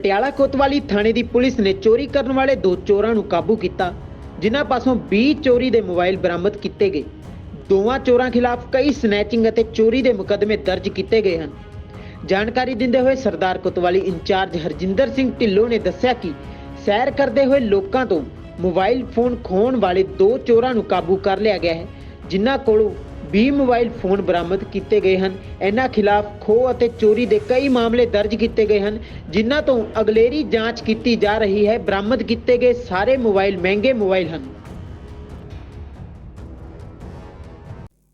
ਪਟਿਆਲਾ ਕੋਤਵਾਲੀ ਥਾਣੇ ਦੀ ਪੁਲਿਸ ਨੇ ਚੋਰੀ ਕਰਨ ਵਾਲੇ ਦੋ ਚੋਰਾਂ ਨੂੰ ਕਾਬੂ ਕੀਤਾ, ਜਿਨ੍ਹਾਂ ਪਾਸੋਂ 20 ਚੋਰੀ ਦੇ ਮੋਬਾਈਲ ਬਰਾਮਦ ਕੀਤੇ ਗਏ। ਦੋਵਾਂ ਚੋਰਾਂ ਖਿਲਾਫ ਕਈ ਸਨੈਚਿੰਗ ਅਤੇ ਚੋਰੀ ਦੇ ਮੁਕੱਦਮੇ ਦਰਜ ਕੀਤੇ ਗਏ ਹਨ। ਜਾਣਕਾਰੀ ਦਿੰਦੇ ਹੋਏ ਸਰਦਾਰ ਕੋਤਵਾਲੀ ਇੰਚਾਰਜ ਹਰਜਿੰਦਰ ਸਿੰਘ ਢਿੱਲੋਂ ਨੇ ਦੱਸਿਆ ਕਿ ਸੈਰ ਕਰਦੇ ਹੋਏ ਲੋਕਾਂ ਤੋਂ ਮੋਬਾਈਲ ਫੋਨ ਖੋਹਣ ਵਾਲੇ ਦੋ ਚੋਰਾਂ ਨੂੰ ਕਾਬੂ ਕਰ ਲਿਆ ਗਿਆ ਹੈ, ਜਿਨ੍ਹਾਂ ਕੋਲੋਂ 20 ਮੋਬਾਈਲ ਫੋਨ ਬਰਾਮਦ ਕੀਤੇ ਗਏ ਹਨ। ਇਹਨਾਂ ਖਿਲਾਫ ਖੋਹ ਅਤੇ ਚੋਰੀ ਦੇ ਕਈ ਮਾਮਲੇ ਦਰਜ ਕੀਤੇ ਗਏ ਹਨ, ਜਿਨ੍ਹਾਂ ਤੋਂ ਅਗਲੇਰੀ ਜਾਂਚ ਕੀਤੀ ਜਾ ਰਹੀ ਹੈ। ਬਰਾਮਦ ਕੀਤੇ ਗਏ ਸਾਰੇ ਮੋਬਾਈਲ ਮਹਿੰਗੇ ਮੋਬਾਈਲ ਹਨ।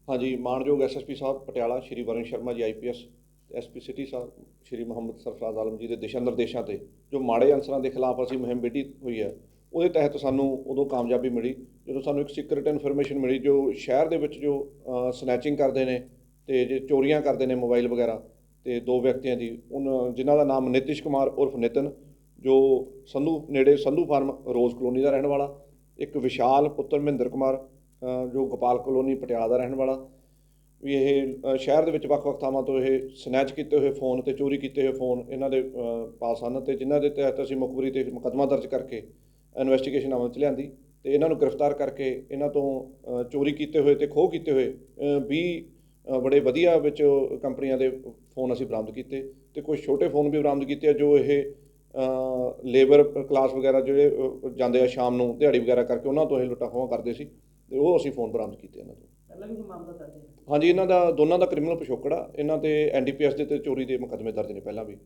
ਹਾਂਜੀ ਮਾਨਯੋਗ SSP sahib, Patiala, Shri Varun Sharma ji IPS SP city sahib, Shri Muhammad Sarfaraz Alam ji ਦੇ ਦਿਸ਼ਾ ਨਿਰਦੇਸ਼ਾਂ ਤੇ ਜੋ ਮਾੜੇ ਅਨਸਰਾਂ ਦੇ ਖਿਲਾਫ ਅਸੀਂ ਮੁਹਿੰਮ ਵਿੱਢੀ ਹੋਈ ਹੈ ਉਹਦੇ ਤਹਿਤ ਸਾਨੂੰ ਉਦੋਂ ਕਾਮਯਾਬੀ ਮਿਲੀ, ਜਦੋਂ ਸਾਨੂੰ ਇੱਕ ਸੀਕ੍ਰੀਟ ਇਨਫੋਰਮੇਸ਼ਨ ਮਿਲੀ ਜੋ ਸ਼ਹਿਰ ਦੇ ਵਿੱਚ ਜੋ ਸਨੈਚਿੰਗ ਕਰਦੇ ਨੇ ਤੇ ਜੇ ਚੋਰੀਆਂ ਕਰਦੇ ਨੇ ਮੋਬਾਈਲ ਵਗੈਰਾ, ਤੇ ਦੋ ਵਿਅਕਤੀਆਂ ਦੀ ਉਹਨਾਂ ਜਿਨ੍ਹਾਂ ਦਾ ਨਾਮ ਨਿਤਿਸ਼ ਕੁਮਾਰ ਉਰਫ ਨਿਤਨ, ਜੋ ਸੰਧੂ, ਨੇੜੇ ਸੰਧੂ ਫਾਰਮ ਰੋਜ਼ ਕਲੋਨੀ ਦਾ ਰਹਿਣ ਵਾਲਾ, ਇੱਕ ਵਿਸ਼ਾਲ ਪੁੱਤਰ ਮਹਿੰਦਰ ਕੁਮਾਰ ਜੋ ਗੋਪਾਲ ਕਲੋਨੀ ਪਟਿਆਲਾ ਦਾ ਰਹਿਣ ਵਾਲਾ, ਵੀ ਇਹ ਸ਼ਹਿਰ ਦੇ ਵਿੱਚ ਵੱਖ-ਵੱਖ ਥਾਵਾਂ ਤੋਂ ਇਹ ਸਨੈਚ ਕੀਤੇ ਹੋਏ ਫੋਨ ਤੇ ਚੋਰੀ ਕੀਤੇ ਹੋਏ ਫੋਨ ਇਹਨਾਂ ਦੇ ਪਾਸ ਹਨ ਤੇ ਜਿਨ੍ਹਾਂ ਦੇ ਤਹਿਤ ਅਸੀਂ ਮੁਖਬਰੀ ਤੇ ਮੁਕੱਦਮਾ ਦਰਜ ਕਰਕੇ ਇਨਵੈਸਟੀਗੇਸ਼ਨ ਅਮਲ 'ਚ ਲਿਆਂਦੀ ਤੇ ਇਹਨਾਂ ਨੂੰ ਗ੍ਰਿਫਤਾਰ ਕਰਕੇ ਇਹਨਾਂ ਤੋਂ ਚੋਰੀ ਕੀਤੇ ਹੋਏ ਤੇ ਖੋਹ ਕੀਤੇ ਹੋਏ ਅ, 20 ਅ, ਬੜੇ ਵਧੀਆ ਵਿੱਚ ਕੰਪਨੀਆਂ ਦੇ ਫੋਨ ਅਸੀਂ ਬਰਾਮਦ ਕੀਤੇ ਤੇ ਕੁਝ ਛੋਟੇ ਫੋਨ ਵੀ ਬਰਾਮਦ ਕੀਤੇ ਆ ਜੋ ਇਹ ਲੇਬਰ ਕਲਾਸ ਵਗੈਰਾ ਜਿਹੜੇ ਜਾਂਦੇ ਆ ਸ਼ਾਮ ਨੂੰ ਦਿਹਾੜੀ ਵਗੈਰਾ ਕਰਕੇ ਉਹਨਾਂ ਤੋਂ ਇਹ ਲੁੱਟਾਂ ਖੋਹਾਂ ਕਰਦੇ ਸੀ ਤੇ ਉਹ ਅਸੀਂ ਫੋਨ ਬਰਾਮਦ ਕੀਤੇ ਇਹਨਾਂ ਤੋਂ। ਪਹਿਲਾਂ ਵੀ ਕੋਈ ਮਾਮਲਾ ਦਰਜ ਹੈ? ਹਾਂਜੀ ਇਹਨਾਂ ਦਾ ਦੋਨਾਂ ਦਾ ਕ੍ਰਿਮੀਨਲ ਪਿਛੋਕੜ ਆ। ਇਹਨਾਂ ਤੇ ਐਨਡੀਪੀਐਸ ਦੇ ਤੇ ਚੋਰੀ ਦੇ ਮੁਕੱਦਮੇ ਦਰਜ ਨੇ ਪਹਿਲਾਂ ਵੀ।